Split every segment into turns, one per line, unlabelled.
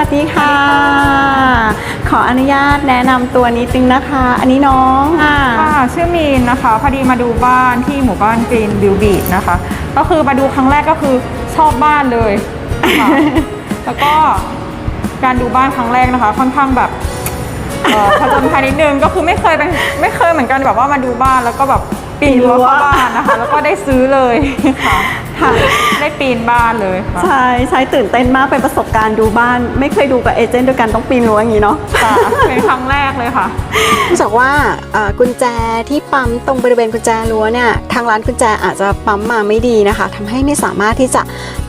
สวัสดีค่ะ ขออนุญาตแนะนำตัวนิดนึงนะคะ อันนี้น้องอะ
ค่ะชื่อมีนนะคะพอดีมาดูบ้านที่หมู่บ้านกรีนบิวบีดนะคะ ก็คือมาดูครั้งแรกก็คือชอบบ้านเลยค่ะแล้วก็การดูบ้านครั้งแรกนะคะ ค่อนข้างแบบเอ่อผจญภัยนิดนึงก็คือไม่เคยเป็นไม่เคยเหมือนกันแบบว่ามาดูบ้านแล้วก็แบบ ปีนรั้วเข้าบ้านนะคะ แล้วก็ได้ซื้อเลยค่ะ
ค่ะ
ได้ปีนบ้านเลยค่ะ
ใช่ใช้ตื่นเต้นมากเป็นประสบการณ์ดูบ้าน ไม่เคยดูกับเอเจนต์ด้วยกันต้องปีนรั้วอย่างนี้เนาะ
ค่ะเป็นครั้งแรกเลยค่ะ
เนื่องจากว่าเอ่อกุญแจที่ปั๊มตรงบริเวณกุญแจรั้วเนี่ยทางร้านกุญแจอาจจะปั๊มมาไม่ดีนะคะทำให้ไม่สามารถที่จะ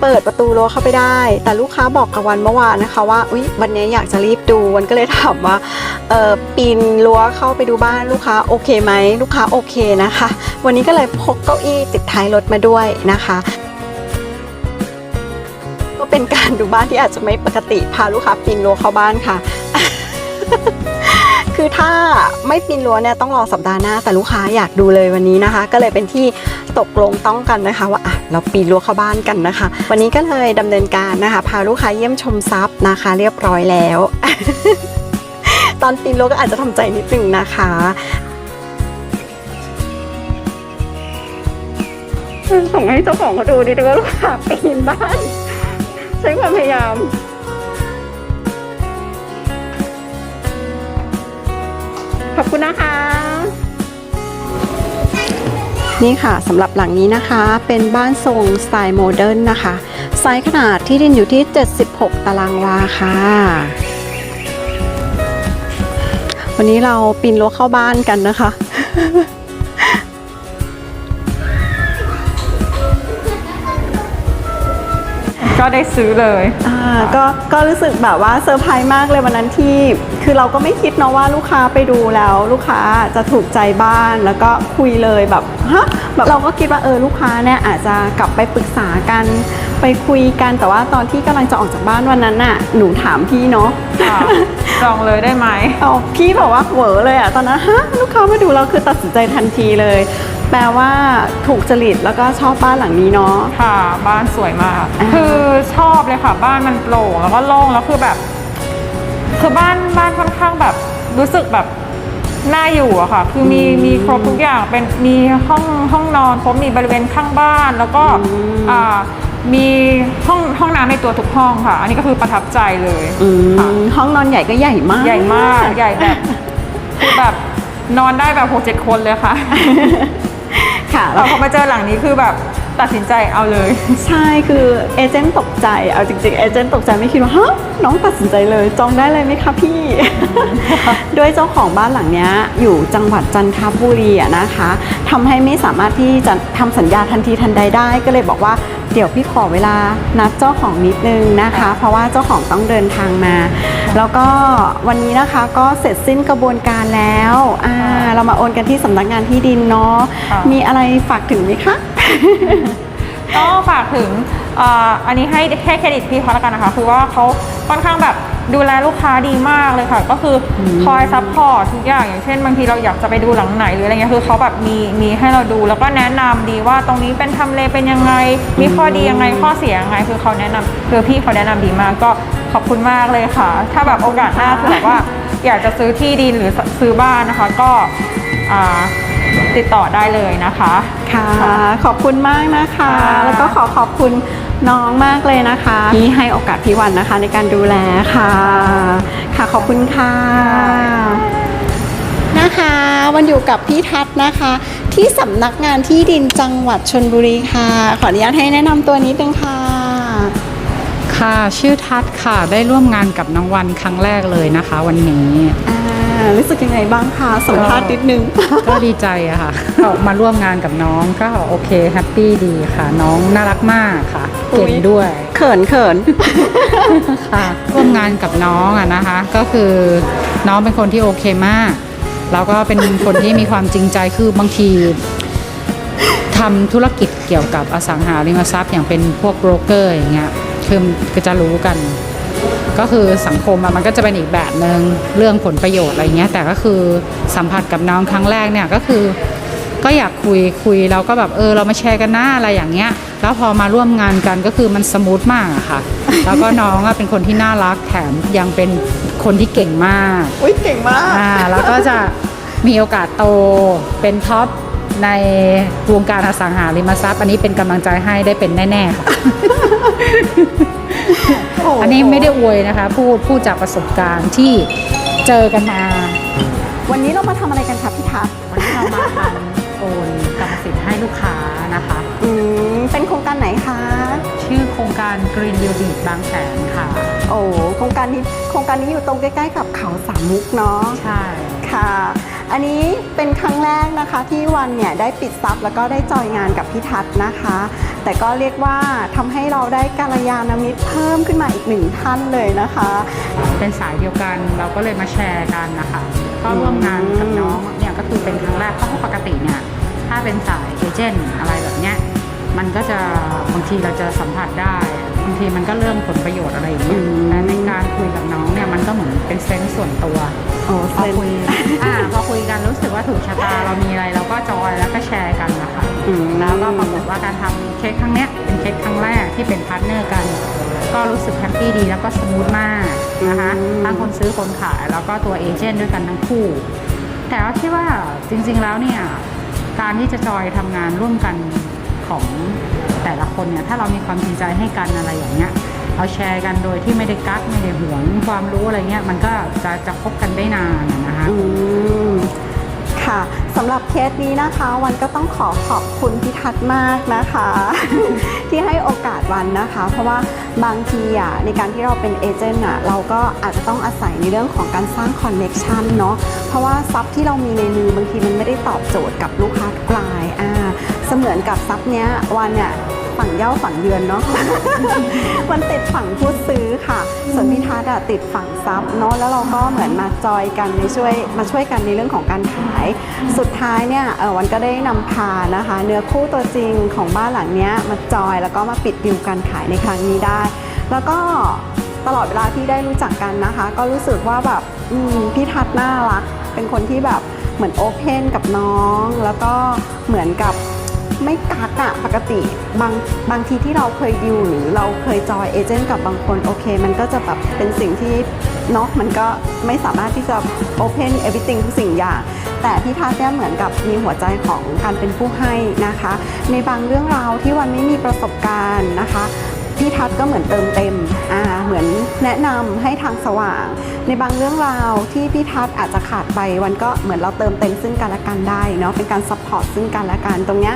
เปิดประตูรั้วเข้าไปได้ แต่ลูกค้าบอกกับวันเมื่อวานนะคะว่าอุ๊ยวันนี้อยากจะรีบดูวันก็เลยถามว่าเอ่อปีนรั้วเข้าไปดูบ้านลูกค้าโอเคไหมลูกค้าโอเคนะคะ วันนี้ก็เลยพกเก้าอี้ติดท้ายรถมาด้วยนะคะก็เป็นการดูบ้านที่อาจจะไม่ปกติพาลูกค้าปีนรั้วเข้าบ้านค่ะ คือถ้าไม่ปีนรั้วเนี่ยต้องรอสัปดาห์หน้า แต่ลูกค้าอยากดูเลยวันนี้นะคะ ก็เลยเป็นที่ตกลงต้องกันนะคะว่า เราปีนรั้วเข้าบ้านกันนะคะ วันนี้ก็เลยดำเนินการนะคะ พาลูกค้าเยี่ยมชมทรัพย์นะคะ เรียบร้อยแล้ว ตอนปีนรั้วก็อาจจะทำใจนิดนึงนะคะ
ส่งให้เจ้าของเขาดูดิว่าลูกค้าปีนบ้าน ใช้ความพยายามขอบคุณนะคะ
นี่ค่ะสำหรับหลังนี้นะคะเป็นบ้านทรงสไตล์โมเดิร์นนะคะไซส์ขนาดที่ดินอยู่ที่ 76 ตารางวาค่ะ วันนี้เราปีนรั้วเข้าบ้านกันนะคะ
ก็ได้ซื้อเลย
อ่าก็ก็รู้สึกแบบว่าเซอร์ไพรส์มากเลยวันนั้นที่ คือเราก็ไม่คิดเนาะว่าลูกค้าไปดูแล้ว ลูกค้าจะถูกใจบ้านแล้วก็คุยเลยแบบ ฮะแบบเราก็คิดว่าเออลูกค้าเนี่ยอาจจะกลับไปปรึกษากันไปคุยกันแต่ว่าตอนที่กำลังจะออกจากบ้านวันนั้นน่ะหนูถามพี่เนาะ
ค่ะจองเลยได้ไหม
เอาพี่บอกว่าเหวอเลยอะตอนนั้นฮะลูกค้ามาดูเราคือตัดสินใจทันทีเลย แปลว่าถูกจริตแล้วก็ชอบบ้านหลังนี้เนาะ
ค่ะ บ้านสวยมาก
อ่า
คือชอบเลยค่ะ บ้านมันโปร่งแล้วก็โล่งแล้วคือแบบ คือบ้านบ้านค่อนข้างแบบรู้สึกแบบ น่าอยู่อะค่ะ คือมีมีครบทุกอย่างเป็นมีห้องห้องนอนครบมีบริเวณข้างบ้าน แล้วก็อ่ามีห้องห้องน้ำในตัวทุกห้องค่ะ อันนี้ก็คือประทับใจเลย
อื
ค่ะ
มห้องนอนใหญ่ก็ใหญ่มาก
ใหญ่มากใหญ่แบบคือแบบนอนได้แบบหกเจ็ดคนเลยค่ะ
ค่ะ
เราพอมาเจอหลังนี้คือแบบ ตัดสินใจเอาเลย
ใช่คือเอเจนต์ตกใจเอาจริงๆเอเจนต์ตกใจไม่คิดว่าฮะน้องตัดสินใจเลย จองได้เลยไหมคะพี่ด้วยเจ้าของบ้านหลังเนี้ยอยู่จังหวัดจันทบุรีอะนะคะทำให้ไม่สามารถที่จะทำสัญญาทันทีทันใดได้ ก็เลยบอกว่าเดี๋ยวพี่ขอเวลานัดเจ้าของนิดนึงนะคะ เพราะว่าเจ้าของต้องเดินทางมา แล้วก็วันนี้นะคะก็เสร็จสิ้นกระบวนการแล้วอ่าเรามาโอนกันที่สำนักงานที่ดินเนาะ
ค่ะ
มีอะไรฝากถึงไหมคะ
ก็ฝากถึงเอ่ออันนี้ให้ให้เครดิตพี่เขาแล้วกันนะคะ คือว่าเขาค่อนข้างแบบดูแลลูกค้าดีมากเลยค่ะ ก็คืออคอยซัพพอร์ตทุกอย่างอย่างเช่นบางทีเราอยากจะไปดูหลังไหนหรืออะไรเงี้ยคือเขาแบบมีมีให้เราดูแล้วก็แนะนำดีว่าตรงนี้เป็นทำเลเป็นยังไง มีข้อดียังไงข้อเสียยังไง คือเขาแนะนำคือพี่เขาแนะนำดีมากก็ขอบคุณมากเลยค่ะ ถ้าแบบโอกาสหน้าคือแบบว่าอยากจะซื้อที่ดินหรือซื้อบ้านนะคะ ก็อ่า ติดต่อได้เลยนะคะ
ค่ะ ขอบคุณมากนะคะ
ค่ะ
แล้วก็ขอขอบคุณน้องมากเลยนะคะ ที่ให้โอกาสพี่วันนะคะในการดูแลค่ะ ค่ะขอบคุณค่ะ
นะคะวันอยู่กับพี่ทัศน์นะคะ ที่สำนักงานที่ดินจังหวัดชนบุรีค่ะ
ขออนุญาตให้แนะนำตัวนิดนึงค่ะ
ค่ะชื่อทัศน์ค่ะได้ร่วมงานกับน้องวันครั้งแรกเลยนะคะ วันนี้
อ่า รู้สึกยังไงบ้างคะสัมภาษณ์นิดนึง
ก็ดีใจอะค่ะออกมาร่วมงานกับน้องก็โอเคแฮปปี้ดีค่ะ น้องน่ารักมากค่ะ
อุ๊ย
เก่งด้วย
เขินเขิน
ค่ะร่วมงานกับน้องอะนะคะ ก็คือน้องเป็นคนที่โอเคมาก แล้วก็เป็นคนที่มีความจริงใจคือบางทีทำธุรกิจเกี่ยวกับอสังหาริมทรัพย์อย่างเป็นพวกโบรกเกอร์อย่างเงี้ยคือก็จะรู้กัน ก็คือสังคมอะมันก็จะเป็นอีกแบบหนึ่งเรื่องผลประโยชน์อะไรเงี้ยแต่ก็คือสัมผัสกับน้องครั้งแรกเนี่ยก็คือ ก็อยากคุยคุยแล้วก็แบบเออเรามาแชร์กันนะอะไรอย่างเงี้ย แล้วพอมาร่วมงานกันก็คือมันสมูทมากอะค่ะ แล้วก็น้องอะเป็นคนที่น่ารักแถมยังเป็นคนที่เก่งมาก
อุ้ยเก่งมาก
อ่าแล้วก็จะมีโอกาสโตเป็นท็อปในวงการอสังหาริมทรัพย์ อันนี้เป็นกำลังใจให้ได้เป็นแน่ ๆ ค่ะ
โอ้โห
อันนี้ไม่ได้อวยนะคะ พูดพูดจากประสบการณ์ที่เจอกันมา
วันนี้เรามาทำอะไรกันคะพี่ทัศน์
วันนี้เรามาทำโอนกรรมสิทธิ์ให้ลูกค้านะคะ
อืมเป็นโครงการไหนคะ
ชื่อโครงการ Green b u i l d i n g บางแสนค่ะ
โอ้โครงการนี้โครงการนี้อยู่ตรงใกล้ๆกับเขาสามมุกเนาะ
ใช่
ค่ะ อันนี้เป็นครั้งแรกนะคะที่วันเนี่ยได้ปิดซับแล้วก็ได้จอยงานกับพี่ทัศน์นะคะ แต่ก็เรียกว่าทำให้เราได้กัลยาณมิตรเพิ่มขึ้นมาอีกหนึ่งท่านเลยนะคะ
เป็นสายเดียวกันเราก็เลยมาแชร์กันนะคะก็ร่วมงานกับน้องเนี่ยก็คือเป็นครั้งแรกเพราะปกติเนี่ยถ้าเป็นสายเอเจนต์อะไรแบบเนี้ยมันก็จะบางทีเราจะสัมผัสได้ บางทีมันก็เริ่มผลประโยชน์อะไรอย่างเงี้ย
อืม
แต่ในการคุยกับน้องเนี่ยมันก็เหมือนเป็นเซนส์ส่วนตัว
โอ้
พอ
เซน
คุยอ่าพอคุยกันรู้สึกว่าถูกชะตาเรามีอะไรเราก็จอยแล้วก็แชร์กันนะคะ
อืม
แล้วก็ปรากฏว่าการทำเค้กครั้งเนี้ยเป็นเค้กครั้งแรกที่เป็นพาร์ทเนอร์กัน ก็รู้สึกแฮปปี้ดีแล้วก็สมูทมากนะคะ
อืม
ทั้งคนซื้อคนขายแล้วก็ตัวเอเจนต์ด้วยกันทั้งคู่ แต่ว่าคิดว่าจริงๆแล้วเนี่ยการที่จะจอยทำงานร่วมกัน ของแต่ละคนเนี่ยถ้าเรามีความจริงใจให้กันอะไรอย่างเงี้ยเอาแชร์กันโดยที่ไม่ได้กักไม่ได้หวงความรู้อะไรเงี้ยมันก็จะจะคบกันได้นานนะคะ
อืมค่ะ เคสนี้นะคะวันก็ต้องขอขอบคุณพี่ทัศน์มากนะคะ ที่ให้โอกาสวันนะคะ เพราะว่าบางทีอะในการที่เราเป็นเอเจนต์อะเราก็อาจจะต้องอาศัยในเรื่องของการสร้างคอนเน็ชันเนาะเพราะว่าทรัพย์ที่เรามีในมือบางทีมันไม่ได้ตอบโจทย์กับลูกค้าทุกรายอ่าเสมือนกับทรัพย์เนี้ยวันเนี่ย ฝั่งเย่าฝั่งเยือนเนาะ มันติดฝั่งผู้ซื้อค่ะ ส่วนพิทัศน์อะติดฝั่งซับเนาะ แล้วเราก็เหมือนมาจอยกันในช่วยมาช่วยกันในเรื่องของการขาย สุดท้ายเนี่ยเออวันก็ได้นำพานะคะ เนื้อคู่ตัวจริงของบ้านหลังเนี้ยมาจอยแล้วก็มาปิดดิวการขายในครั้งนี้ได้ แล้วก็ตลอดเวลาที่ได้รู้จักกันนะคะ ก็รู้สึกว่าแบบอืมพี่ทัศน์น่ารัก เป็นคนที่แบบเหมือนโอเพนกับน้อง แล้วก็เหมือนกับ ไม่กักอะปกติบางบางทีที่เราเคยดิวหรือเราเคยจอยเอเจนต์กับบางคนโอเค มันก็จะแบบเป็นสิ่งที่เนาะมันก็ไม่สามารถที่จะ open everything ทุกสิ่งอย่าง แต่พี่ทัศน์เนี่ยเหมือนกับมีหัวใจของการเป็นผู้ให้นะคะ ในบางเรื่องราวที่วันไม่มีประสบการณ์นะคะ พี่ทัศก็เหมือนเติมเต็มอ่าเหมือนแนะนำให้ทางสว่าง ในบางเรื่องราวที่พี่ทัศอาจจะขาดไปวันก็เหมือนเราเติมเต็มซึ่งกันและกันได้เนาะเป็นการซัพพอร์ตซึ่งกันและกันตรงเนี้ย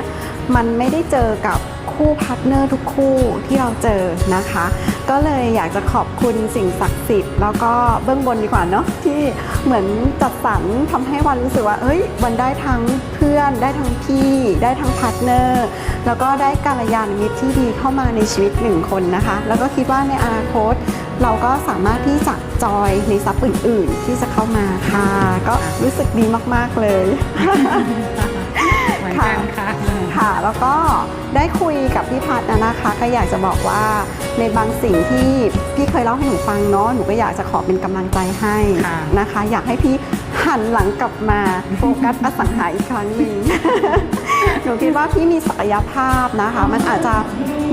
มันไม่ได้เจอกับคู่พาร์ทเนอร์ทุกคู่ที่เราเจอนะคะ ก็เลยอยากจะขอบคุณสิ่งศักดิ์สิทธิ์แล้วก็เบื้องบนดีกว่าเนาะที่เหมือนจัดสรรทำให้วันรู้สึกว่าเอ้ยวันได้ทั้งเพื่อนได้ทั้งพี่ได้ทั้งพาร์ทเนอร์แล้วก็ได้การยานมิตรที่ดีเข้ามาในชีวิตหนึ่งคนนะคะ แล้วก็คิดว่าในอนาคตเราก็สามารถที่จะจอยในทรัพย์อื่น ๆ ที่จะเข้ามาค่ะ ก็รู้สึกดีมาก ๆ เลย
เหมือนกันค่ะ
ค่ะ แล้วก็ได้คุยกับพี่พัฒน์นะนะคะ ก็อยากจะบอกว่าในบางสิ่งที่พี่เคยเล่าให้หนูฟังเนาะหนูก็อยากจะขอเป็นกำลังใจให้
ค่ะ
นะคะ อยากให้พี่หันหลังกลับมาโฟกัสอสังหาอีกครั้งหนึ่งหนูคิดว่าพี่มีศักยภาพนะคะ มันอาจจะ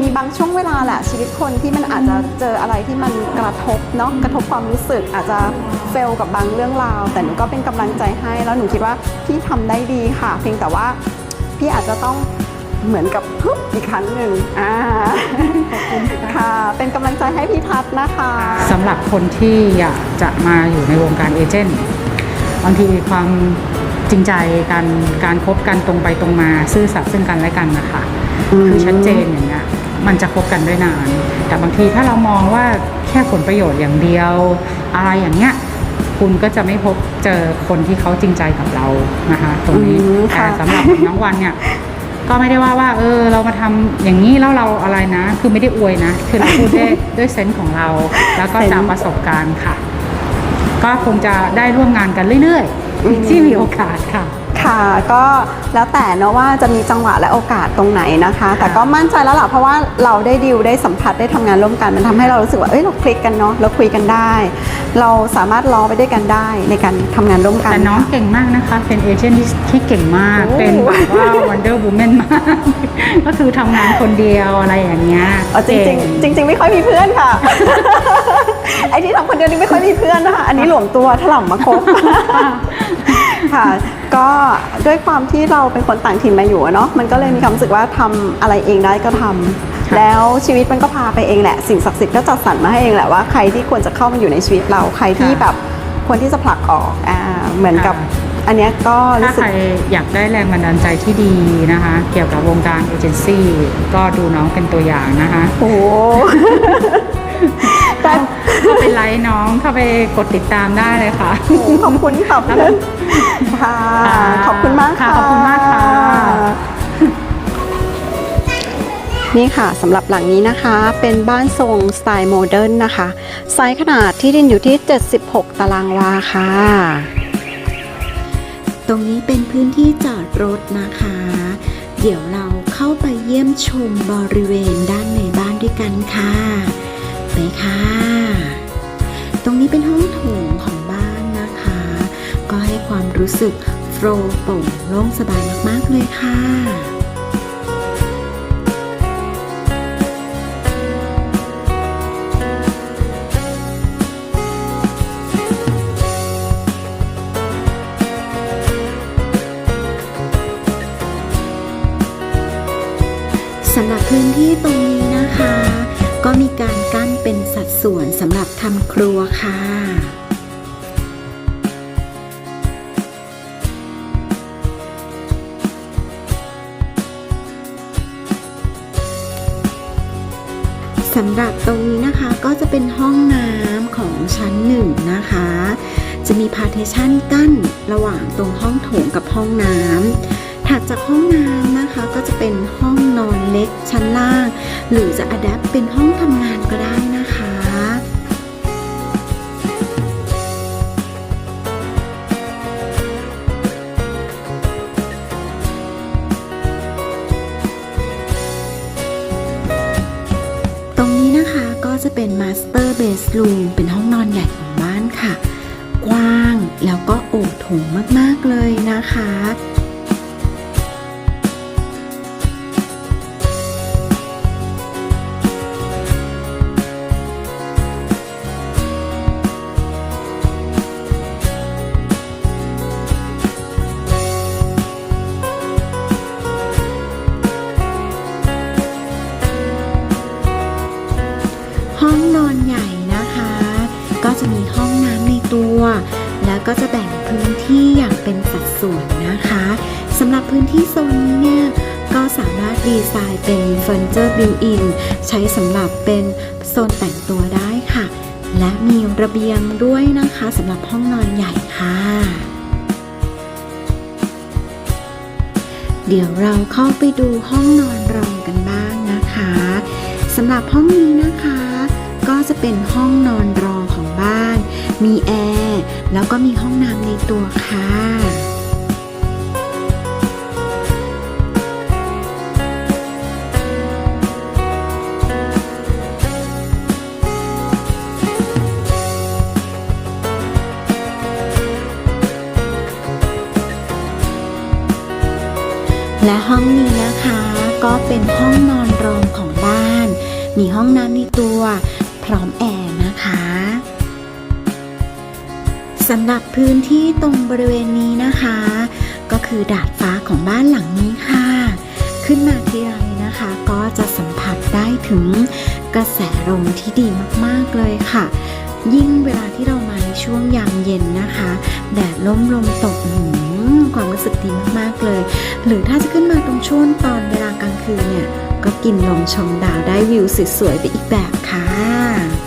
มีบางช่วงเวลาแหละชีวิตคนที่มันอาจจะเจออะไรที่มันกระทบเนาะกระทบความรู้สึกอาจจะเฟลกับบางเรื่องราว แต่หนูก็เป็นกำลังใจให้ แล้วหนูคิดว่าพี่ทำได้ดีค่ะ เพียงแต่ว่า พี่อาจจะต้องเหมือนกับพึบอีกครั้งหนึ่งอ่าค่ะ เป็นกำลังใจให้พี่ทัศน์นะคะ
สำหรับคนที่อยากจะมาอยู่ในวงการเอเจนต์บางทีความจริงใจการการคบกันตรงไปตรงมาซื่อสัตย์ซึ่งกันและกันนะคะ
อืม
คือชัดเจนอย่างเงี้ยมันจะคบกันได้นาน แต่บางทีถ้าเรามองว่าแค่ผลประโยชน์อย่างเดียว อะไรอย่างเงี้ย คุณก็จะไม่พบเจอคนที่เขาจริงใจกับเรานะคะตรงนี้
อืม
แต่
ค่ะ
สำหรับน้องวันเนี่ย ก็ไม่ได้ว่าว่า เออ เรามาทำอย่างนี้แล้วเราอะไรนะ คือไม่ได้อวยนะ คือเราพูดได้ด้วยเซนส์ของเรา แล้วก็จากประสบการณ์ค่ะ ก็คงจะได้ร่วมงานกันเรื่อย
อืม
ๆที่มีโอกาสค่ะ
ค่ะ ก็แล้วแต่เนอะว่าจะมีจังหวะและโอกาสตรงไหนนะคะ แต่ก็มั่นใจแล้วล่ะเพราะว่าเราได้ดิวได้สัมผัสได้ทำงานร่วมกันมันทำให้เรารู้สึกว่าเอ้ยเราคลิกกันเนาะเราคุยกันได้ เราสามารถร้องไปด้วยกันได้ในการทำงานร่วมกัน
แต่น้อง
ค่ะ
เก่งมากนะคะ เป็นเอเจนต์ที่ที่เก่งมาก
โอ้
เป็นแบบว่า Wonder Woman มาก ก็คือทำงานคนเดียวอะไรอย่างเงี้ย
อ๋อจริงจริงๆจริงๆไม่ค่อยมีเพื่อนค่ะไอ้ที่ทำคนเดียวนี่ไม่ค่อยมีเพื่อนนะคะ อันนี้หลวมตัวถล่มมาครบค่ะ ก็ด้วยความที่เราเป็นคนต่างถิ่นมาอยู่อะเนาะมันก็เลยมีความรู้สึกว่าทำอะไรเองได้ก็ทำแล้วชีวิตมันก็พาไปเองแหละ สิ่งศักดิ์สิทธิ์ก็จัดสรรมาให้เองแหละว่าใครที่ควรจะเข้ามาอยู่ในชีวิตเราใครที่แบบควรที่จะผลักออกอ่าเหมือนกับอันเนี้ยก็
ถ้า
รู้สึ
ใค
ก
รอยากได้แรงบันดาลใจที่ดีนะคะ เกี่ยวกับวงการเอเจนซี่ก็ดูน้องเป็นตัวอย่างนะคะ
โอ้โห ได้
เข้าไปไลค์น้องเข้าไปกดติดตามได้เลยค่ะ
ขอบคุณขอบคุณค่ะ ขอบคุณมากค่ะ
ค่ะ ขอบคุณมากค่ะ
นี่ค่ะสำหรับหลังนี้นะคะเป็นบ้านทรงสไตล์โมเดิร์นนะคะ ไซส์ขนาดที่ดินอยู่ที่ 76 ตารางวาค่ะ
ตรงนี้เป็นพื้นที่จอดรถนะคะ เดี๋ยวเราเข้าไปเยี่ยมชมบริเวณด้านในบ้านด้วยกันค่ะ ไปค่ะ ตรงนี้เป็นห้องโถงของบ้านนะคะ ก็ให้ความรู้สึกโฟลว์โปร่งโล่งสบายมากๆเลยค่ะ ส่วนสำหรับทำครัวค่ะ สำหรับตรงนี้นะคะก็จะเป็นห้องน้ำของชั้นหนึ่งนะคะ จะมีพาร์ทชันกั้นระหว่างตรงห้องโถงกับห้องน้ำถัดจากห้องน้ำนะคะก็จะเป็นห้องนอนเล็กชั้นล่าง หรือจะอัดแอปเป็นห้องทำงานก็ได้นะคะ ก็จะเป็น Master Bedroom เป็นห้องนอนใหญ่ของบ้านค่ะ กว้างแล้วก็โอโถงมากๆเลยนะคะ ดีไซน์เป็นเฟอร์นิเจอร์บิวอินใช้สำหรับเป็นโซนแต่งตัวได้ค่ะ และมีระเบียงด้วยนะคะสำหรับห้องนอนใหญ่ค่ะ เดี๋ยวเราเข้าไปดูห้องนอนรองกันบ้างนะคะสำหรับห้องนี้นะคะ ก็จะเป็นห้องนอนรองของบ้าน มีแอร์แล้วก็มีห้องน้ำในตัวค่ะ และห้องนี้นะคะก็เป็นห้องนอนรองของบ้าน มีห้องน้ำในตัวพร้อมแอร์นะคะสำหรับพื้นที่ตรงบริเวณนี้นะคะ ก็คือดาดฟ้าของบ้านหลังนี้ค่ะ ขึ้นมาทีไรนะคะ ก็จะสัมผัสได้ถึงกระแสลมที่ดีมากๆเลยค่ะ ยิ่งเวลาที่เรามาในช่วงยามเย็นนะคะ แดดล่มลมตกหืมความรู้สึกดีมากๆเลย หรือถ้าจะขึ้นมาตรงช่วงตอนเวลากลางคืนเนี่ย ก็กินลมชมดาวได้วิวสวยๆไปอีกแบบค่ะ